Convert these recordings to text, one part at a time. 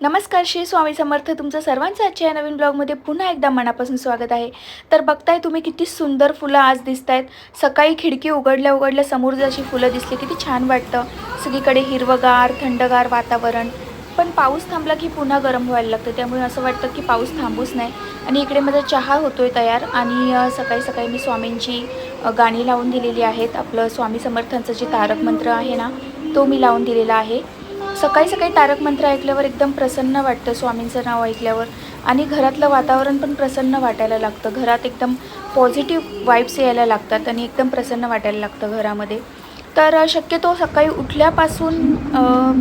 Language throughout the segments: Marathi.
नमस्कार श्री स्वामी समर्थ. तुमचं सर्वांचं आजच्या या नवीन ब्लॉगमध्ये पुन्हा एकदा मनापासून स्वागत आहे. तर बघताय तुम्ही किती सुंदर फुलं आज दिसत आहेत सकाळी खिडकी उघडल्या उघडल्या समोर जशी फुलं दिसली किती छान वाटतं. सगळीकडे हिरवगार थंडगार वातावरण. पण पाऊस थांबला की पुन्हा गरम व्हायला लागतं. त्यामुळे असं वाटतं की पाऊस थांबूच नाही. आणि इकडे माझा चहा होतोय तयार. आणि सकाळी सकाळी मी स्वामींची गाणी लावून दिलेली आहेत. आपलं स्वामी समर्थांचं जे तारक मंत्र आहे ना तो मी लावून दिलेला आहे. सकाळी सकाळी तारक मंत्र ऐकल्यावर एकदम प्रसन्न वाटतं स्वामींचं नाव ऐकल्यावर. आणि घरातलं वातावरण पण प्रसन्न वाटायला लागतं. घरात एकदम पॉझिटिव्ह वाईब्स यायला लागतात आणि एकदम प्रसन्न वाटायला लागतं घरामध्ये. तर शक्यतो सकाळी उठल्यापासून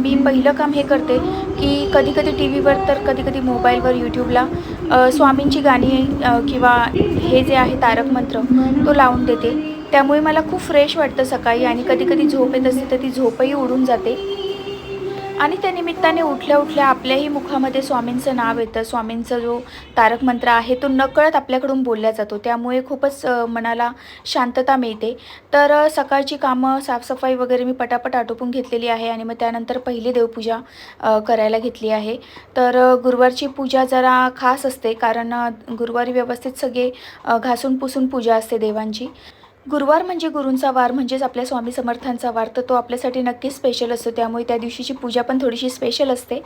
मी पहिलं काम हे करते की कधी कधी टी व्हीवर तर कधी कधी मोबाईलवर यूट्यूबला स्वामींची गाणी किंवा हे जे आहे तारक मंत्र तो लावून देते. त्यामुळे मला खूप फ्रेश वाटतं सकाळी आणि कधी कधी झोप येत असते तर ती झोपही उडून जाते. आणि त्या निमित्ताने उठल्या उठल्या आपल्याही मुखामध्ये स्वामींचं नाव येतं. स्वामींचा जो तारक मंत्र आहे तो नकळत आपल्याकडून बोलला जातो. त्यामुळे खूपच मनाला शांतता मिळते. तर सकाळची कामं साफसफाई वगैरे मी पटापट आटोपून घेतलेली आहे आणि मग त्यानंतर पहिली देवपूजा करायला घेतली आहे. तर गुरुवारची पूजा जरा खास असते कारण गुरुवारी व्यवस्थित सगळे घासून पुसून पूजा असते देवांची. गुरुवार म्हणजे गुरूंचा वार म्हणजेच आपल्या स्वामी समर्थांचा वार तर तो आपल्यासाठी नक्कीच स्पेशल असतो. त्यामुळे त्या दिवशीची पूजा पण थोडीशी स्पेशल असते.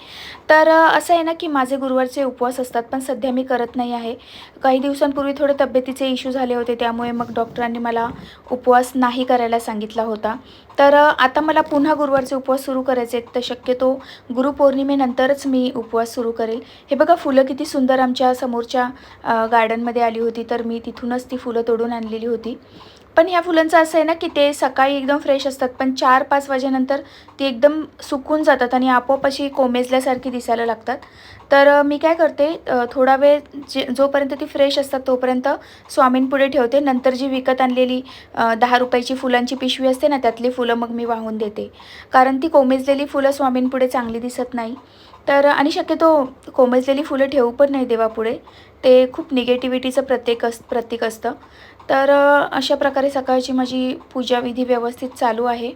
तर असं आहे ना की माझे गुरुवारचे उपवास असतात पण सध्या मी करत नाही आहे. काही दिवसांपूर्वी थोडे तब्येतीचे इश्यू झाले होते त्यामुळे मग डॉक्टरांनी मला उपवास नाही करायला सांगितला होता. तर आता मला पुन्हा गुरुवारचे उपवास सुरू करायचे आहेत तर शक्यतो गुरुपौर्णिमेनंतरच मी उपवास सुरू करेल. हे बघा फुलं किती सुंदर आमच्या समोरच्या गार्डनमध्ये आली होती तर मी तिथूनच ती फुलं तोडून आणलेली होती. पण ह्या फुलांचं असं आहे ना की ते सकाळी एकदम फ्रेश असतात पण चार पाच वाजेनंतर ती एकदम सुकून जातात आणि आपोआप अशी कोमेजल्यासारखी दिसायला लागतात. तर मी काय करते थोडा वेळ जे जोपर्यंत ती फ्रेश असतात तोपर्यंत स्वामींपुढे ठेवते. नंतर जी विकत आणलेली दहा रुपयाची फुलांची पिशवी असते ना त्यातली फुलं मग मी वाहून देते. कारण ती कोमेजलेली फुलं स्वामींपुढे चांगली दिसत नाही. तर आणि शक्यतो कोमेजलेली फुलं ठेवू पण नाही देवापुढे. ते खूप निगेटिव्हिटीचं प्रत्येक अस प्रतीक असतं. तर अशा प्रकारे सकाळची माझी पूजाविधी व्यवस्थित चालू आहे.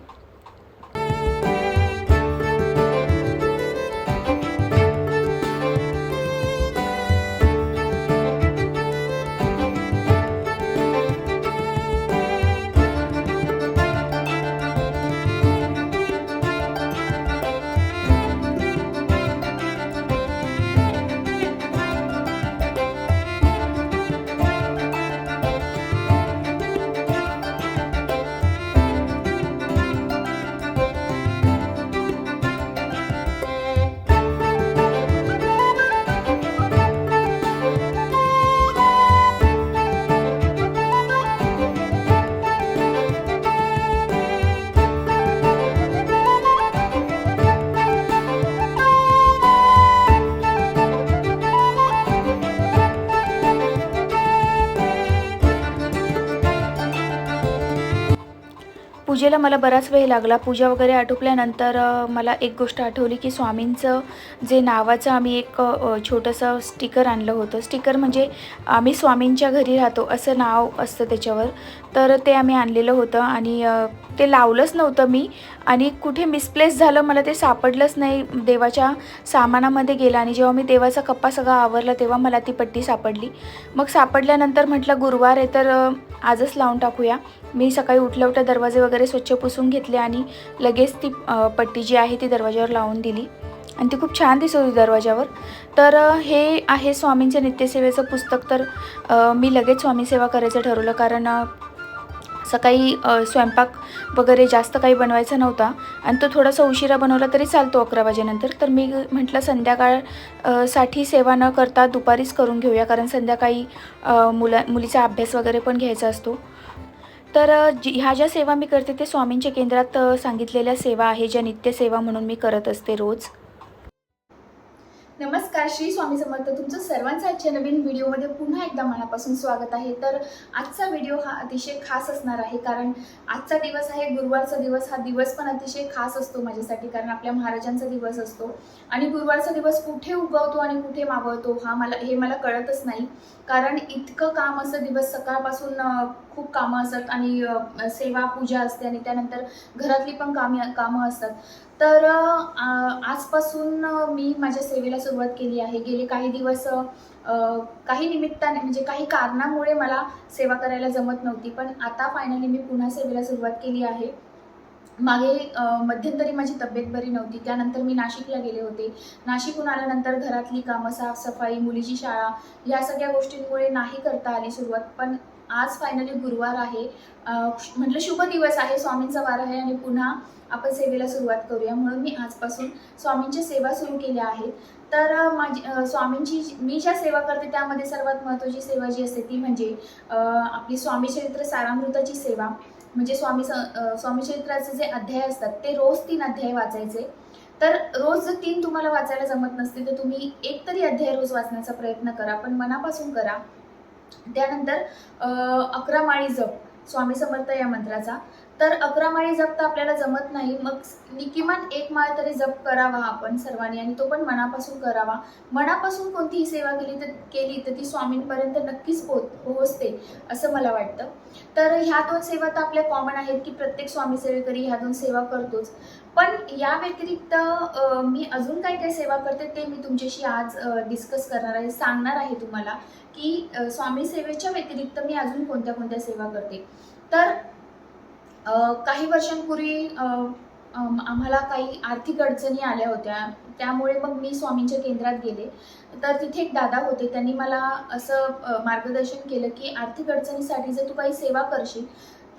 पूजेला मला बराच वेळ लागला. पूजा वगैरे आटोपल्यानंतर मला एक गोष्ट आठवली की स्वामींचं जे नावाचं आम्ही एक छोटंसं स्टिकर आणलं होतं. स्टिकर म्हणजे आम्ही स्वामींच्या घरी राहतो असं नाव असतं त्याच्यावर. तर ते आम्ही आणलेलं होतं आणि ते लावलंच नव्हतं मी. आणि कुठे मिसप्लेस झालं मला ते सापडलंच नाही. देवाच्या सामानामध्ये गेलं आणि जेव्हा मी देवाचा कप्पा सगळा आवरला तेव्हा मला ती पट्टी सापडली. मग सापडल्यानंतर म्हटलं गुरुवार आहे तर आजच लावून टाकूया. मी सकाळी उठल्या उठल्या दरवाजे वगैरे स्वच्छ पुसून घेतले आणि लगेच ती पट्टी जी आहे ती दरवाजावर लावून दिली. आणि ती खूप छान दिसत होती दरवाजावर तर हे आहे स्वामींच्या नित्यसेवेचं पुस्तक. तर मी लगेच स्वामी सेवा करायचं ठरवलं कारण सकाळी स्वयंपाक वगैरे जास्त काही बनवायचा नव्हता. आणि तो थोडासा उशिरा बनवला तरी चालतो अकरा वाजेनंतर. तर मी म्हटलं संध्याकाळसाठी सेवा न करता दुपारीच करून घेऊया. कारण संध्याकाळी मुला मुलीचा अभ्यास वगैरे पण घ्यायचा असतो. तर जी ह्या ज्या सेवा मी करते ते स्वामींच्या केंद्रात सांगितलेल्या सेवा आहे ज्या नित्यसेवा म्हणून मी करत असते रोज. नमस्कार श्री स्वामी समर्थ. तुमचं सर्वांचं आजच्या नवीन व्हिडिओमध्ये पुन्हा एकदा मनापासून स्वागत आहे. तर आजचा व्हिडिओ हा अतिशय खास असणार आहे कारण आजचा दिवस आहे गुरुवारचा दिवस. हा दिवस पण अतिशय खास असतो माझ्यासाठी कारण आपल्या महाराजांचा दिवस असतो. आणि गुरुवारचा दिवस कुठे उगवतो आणि कुठे मावळतो हा मला हे मला कळतच नाही. कारण इतकं काम असं दिवस सकाळपासून खूप कामं असतात आणि सेवा पूजा असते आणि त्यानंतर घरातली पण कामे कामं असतात. तर आजपासून मी माझ्या सेवेला सुरुवात केली आहे. गेले काही दिवस काही निमित्ताने म्हणजे काही कारणामुळे मला सेवा करायला जमत नव्हती पण आता फायनली मी पुन्हा सेवेला सुरुवात केली आहे. मागे मध्यंतरी माझी तब्येत बरी नव्हती. त्यानंतर मी नाशिकला गेले होते. नाशिकहून आल्यानंतर घरातली कामं साफसफाई मुलीची शाळा ह्या सगळ्या गोष्टींमुळे नाही करता आली सुरुवात पण आज फायनली गुरुवार आहे. म्हटलं शुभ दिवस आहे स्वामींचा वार आहे आणि पुन्हा आपण सेवेला सुरुवात करूया. म्हणून मी आजपासून स्वामींच्या सेवा सुरू केल्या आहेत. तर माझी स्वामींची जी- मी ज्या सेवा करते त्यामध्ये सर्वात महत्त्वाची सेवा जी असते ती म्हणजे आपली स्वामी चरित्र सारामृताची सेवा. म्हणजे स्वामी स स्वामी चरित्राचे जे अध्याय असतात ते रोज तीन अध्याय वाचायचे. तर रोज जर तीन तुम्हाला वाचायला जमत नसतील तर तुम्ही एक तरी अध्याय रोज वाचण्याचा प्रयत्न करा. पण मनापासून करा. त्यानंतर अकरा माळी जप स्वामी समर्थ या मंत्राचा. तर अकरा माळी जप तर आपल्याला जमत नाही. मग किमान एक माळ तरी जप करावा आपण सर्वांनी आणि तो पण मनापासून करावा. मनापासून कोणतीही सेवा केली तर केली तर ती स्वामींपर्यंत नक्कीच पोच पोहोचते असं मला वाटतं. तर ह्या दोन सेवा तर आपल्या कॉमन आहेत की प्रत्येक स्वामी सेवेकरी ह्या दोन सेवा करतोच. पण या व्यतिरिक्त मी अजून काय काय सेवा करते ते मी तुमच्याशी आज डिस्कस करणार आहे सांगणार आहे तुम्हाला की स्वामी सेवेच्या व्यतिरिक्त मी अजून कोणत्या कोणत्या सेवा करते. तर काही वर्षांपूर्वी आम्हाला काही आर्थिक अडचणी आल्या होत्या. त्यामुळे मग मी स्वामींच्या केंद्रात गेले. तर तिथे एक दादा होते त्यांनी मला असं मार्गदर्शन केलं की आर्थिक अडचणीसाठी जर तू काही सेवा करशील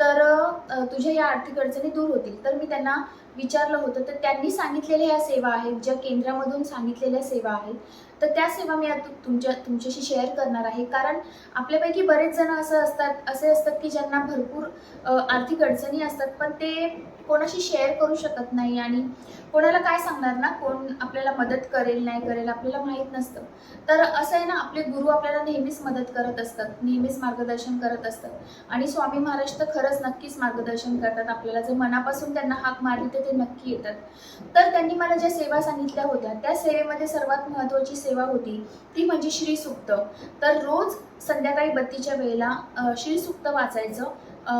तर तुझ्या या आर्थिक अडचणी दूर होतील. तर मी त्यांना विचारलं होतं. तर त्यांनी सांगितलेल्या ह्या सेवा आहेत ज्या केंद्रामधून सांगितलेल्या सेवा आहेत. तर त्या सेवा मी आता तुमच्या तुमच्याशी शेअर करणार आहे. कारण आपल्यापैकी बरेच जण असं असतात असे असतात की ज्यांना भरपूर आर्थिक अडचणी असतात पण ते कोणाशी शेअर करू शकत नाही आणि कोणाला काय सांगणार ना? कोण आपल्याला मदत करेल नाही करेल आपल्याला माहीत नसतं. तर असं आहे ना आपले गुरु आपल्याला नेहमीच मदत करत असतात नेहमीच मार्गदर्शन करत असतात. आणि स्वामी महाराज तर खरंच नक्कीच मार्गदर्शन करतात. आपल्याला जर मनापासून त्यांना हाक मारली तर ते नक्की येतात. तर त्यांनी मला ज्या सेवा सांगितल्या होत्या त्या सेवेमध्ये सर्वात महत्त्वाची सेवा होती ती म्हणजे श्रीसुक्त. तर रोज संध्याकाळी बत्तीच्या वेळेला अ, श्रीसुक्त वाचायचं.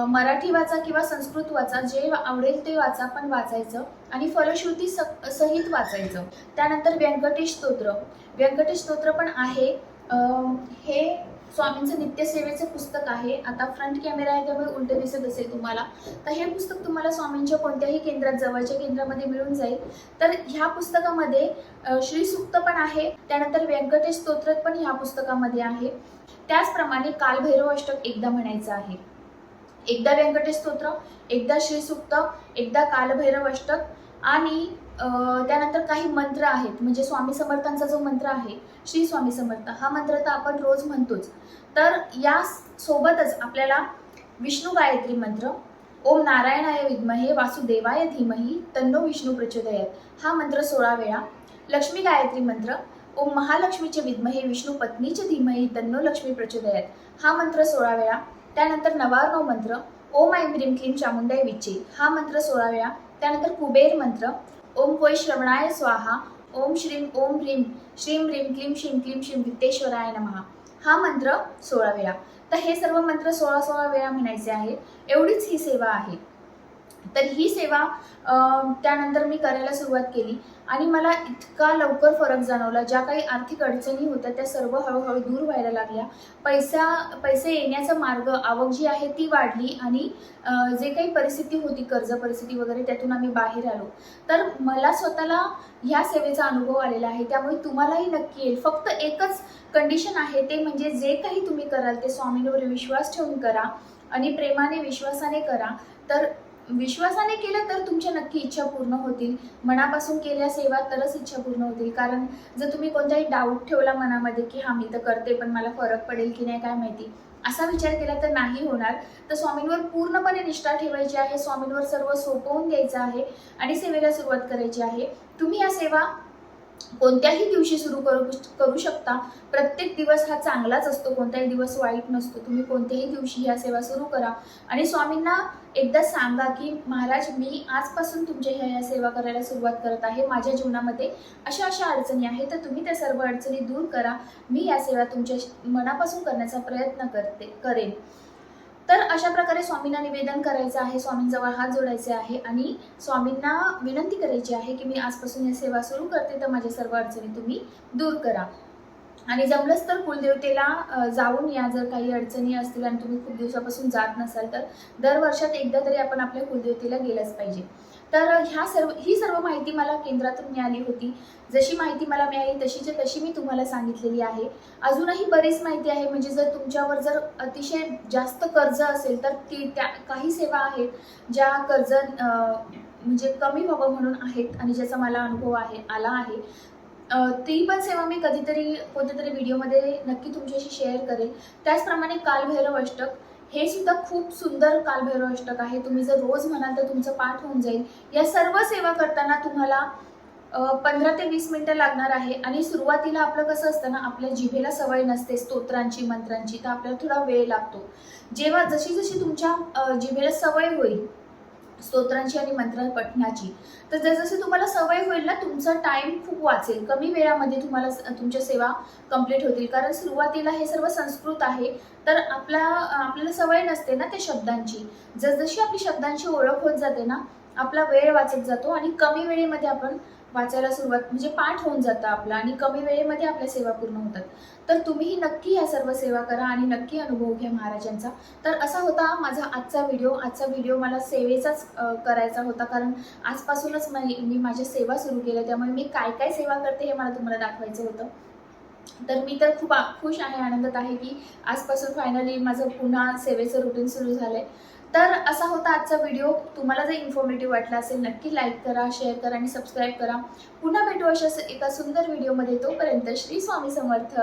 मराठी वाचा किंवा संस्कृत वाचा जे आवडेल ते वाचा पण वाचायचं. आणि फलश्रुती स सहित वाचायचं. त्यानंतर व्यंकटेश स्तोत्र. व्यंकटेश स्तोत्र पण आहे. हे स्वामींचं नित्यसेवेचं पुस्तक आहे. आता फ्रंट कॅमेरा आहे त्यामुळे उलट दिसत असेल तुम्हाला. तर हे पुस्तक तुम्हाला स्वामींच्या कोणत्याही केंद्रात जवळच्या केंद्रामध्ये मिळून जाईल. तर ह्या पुस्तकामध्ये अ, श्रीसुक्त पण आहे त्यानंतर व्यंकटेश स्तोत्र पण ह्या पुस्तकामध्ये आहे. त्याचप्रमाणे कालभैरव अष्टक एकदा म्हणायचं आहे. एकदा व्यंकटेश स्तोत्र एकदा श्रीसुक्त एकदा कालभैरव अष्टक आणि त्यानंतर काही मंत्र आहेत. म्हणजे स्वामी समर्थांचा जो मंत्र आहे श्री स्वामी समर्थ हा मंत्र तर आपण रोज म्हणतोच. तर या सोबतच आपल्याला विष्णू गायत्री मंत्र ओम नारायणाय विद्महे वासुदेवाय धीमही तन्नो विष्णू प्रचोदयात. हा मंत्र सोळा वेळा. लक्ष्मी गायत्री मंत्र ओम महालक्ष्मीचे विद्महे विष्णू पत्नीचे धीमही तन्नो लक्ष्मी प्रचोदयात. हा मंत्र सोळा वेळा. त्यानंतर नवार्णव मंत्र ओम ऐं ह्रीं क्लीम चामुंडाय विचे हा मंत्र सोळा वेळा. त्यानंतर कुबेर मंत्र ओम वै श्रवणाय स्वाहा ओम श्रीं ओम ह्रीम श्रीं ह्रीं क्लीं श्रीं क्लीं श्रीं वित्तेश्वराय नमहा हा मंत्र सोळा वेळा. तर हे सर्व मंत्र सोळा सोळा वेळा म्हणायचे आहे एवढीच ही सेवा आहे. तर ही सेवा त्यानंतर मी करायला सुरुवात केली. आणि मला इतका लवकर फरक जाणवला. ज्या काही आर्थिक अडचणी होत्या त्या सर्व हळूहळू दूर व्हायला लागल्या. पैसा पैसे येण्याचा मार्ग आवक जी आहे ती वाढली. आणि जे काही परिस्थिती होती कर्ज परिस्थिती वगैरे त्यातून आम्ही बाहेर आलो. तर मला स्वतःला ह्या सेवेचा अनुभव आलेला आहे. त्यामुळे तुम्हालाही नक्की येईल. फक्त एकच कंडिशन आहे ते म्हणजे जे काही तुम्ही कराल ते स्वामींवर विश्वास ठेवून करा. आणि प्रेमाने विश्वासाने करा. तर विश्वासाने केलं तर तुमच्या नक्की इच्छा पूर्ण होतील. मनापासून केल्या सेवा तरच इच्छा पूर्ण होतील. कारण जर तुम्ही कोणताही डाऊट ठेवला मनामध्ये की हा मी तर करते पण मला फरक पडेल की नाही काय माहिती? असा विचार केला तर नाही होणार. तर स्वामींवर पूर्णपणे निष्ठा ठेवायची आहे. स्वामींवर सर्व सोपवून द्यायचं आहे आणि सेवेला सुरुवात करायची आहे. तुम्ही या सेवा कोणत्याही दिवशी सुरू करू करू शकता. प्रत्येक दिवस हा चांगलाच असतो कोणताही दिवस वाईट नसतो. तुम्ही कोणत्याही दिवशी ह्या सेवा सुरू करा. आणि स्वामींना एकदा सांगा की महाराज मी आजपासून तुमच्या ह्या ह्या सेवा करायला सुरुवात करत आहे. माझ्या जीवनामध्ये अशा अशा अडचणी आहेत तर तुम्ही त्या सर्व अडचणी दूर करा. मी या सेवा तुमच्या मनापासून करण्याचा प्रयत्न करते करेन. तर अशा प्रकारे स्वामींना निवेदन करायचं आहे स्वामींजवळ हात जोडायचे आहे आणि स्वामींना विनंती करायची आहे की मी आजपासून ही सेवा सुरू करते तर माझ्या सर्व अडचणी तुम्ही दूर करा. आणि जमलंच तर कुलदेवतेला जाऊन या जर काही अडचणी असतील आणि तुम्ही खूप दिवसापासून जात नसाल तर दर वर्षात एकदा तरी आपण आपल्या कुलदेवतेला गेलंच पाहिजे. तर ह्या सर्व ही सर्व माहिती मला केंद्रातून मिळाली होती. जशी माहिती मला मिळाली तशीच्या तशी मी तुम्हाला सांगितलेली आहे. अजूनही बरीच माहिती आहे म्हणजे जर तुमच्यावर जर अतिशय जास्त कर्ज असेल तर ती त्या काही सेवा आहेत ज्या कर्ज म्हणजे कमी व्हावं म्हणून आहेत आणि ज्याचा मला अनुभव आहे आला आहे. ती पण सेवा मी कधीतरी कोणत्या तरी व्हिडिओमध्ये नक्की तुमच्याशी शेअर करेल त्याचप्रमाणे कालभैरव अष्टक हे सुद्धा खूप सुंदर कालभैरव अष्टक आहे. तुम्ही जर रोज म्हणाल तर तुमचं पाठ होऊन जाईल. या सर्व सेवा करताना तुम्हाला पंधरा ते वीस मिनटं लागणार आहे. आणि सुरुवातीला आपलं कसं असतं ना आपल्या जिभेला सवय नसते स्तोत्रांची मंत्रांची तर आपल्याला थोडा वेळ लागतो. जेव्हा जशी जशी तुमच्या जिभेला सवय होईल स्तोत्रांची आणि मंत्र पठणाची तर जसजशी तुम्हाला सवय होईल ना तुमचा टाइम खूप वाचेल. कमी वेळामध्ये तुम्हाला स- तुमच्या सेवा कंप्लीट होतील. कारण सुरुवातीला हे सर्व संस्कृत आहे. तर आपला आपल्याला सवय नसते ना त्या शब्दांची. जसजशी आपली शब्दांची ओळख होत जाते ना आपला वेळ वाचत जातो आणि कमी वेळेमध्ये आपण वाचायला सुरुवात म्हणजे पाठ होऊन जातं आपला आणि कमी वेळेमध्ये आपल्या सेवा पूर्ण होतात. तर तुम्हीही नक्की या सर्व सेवा करा आणि नक्की अनुभव घ्या महाराजांचा. तर असा होता माझा आजचा व्हिडिओ. आजचा व्हिडिओ मला सेवेचाच करायचा होता कारण आजपासूनच मी मी माझ्या सेवा सुरू केल्या. त्यामुळे मी काय काय सेवा करते हे मला तुम्हाला दाखवायचं होतं. तर मी तर खूप खुश आहे आनंदात आहे की आजपासून फायनली माझं पुन्हा सेवेचं रुटीन सुरू झालं आहे तर असा होता आजचा व्हिडिओ तुम्हाला जर इन्फॉर्मेटिव्ह वाटला असेल नक्की लाईक करा शेअर करा आणि सबस्क्राईब करा. पुन्हा भेटू अशा एका सुंदर व्हिडिओमध्ये तोपर्यंत श्री स्वामी समर्थ.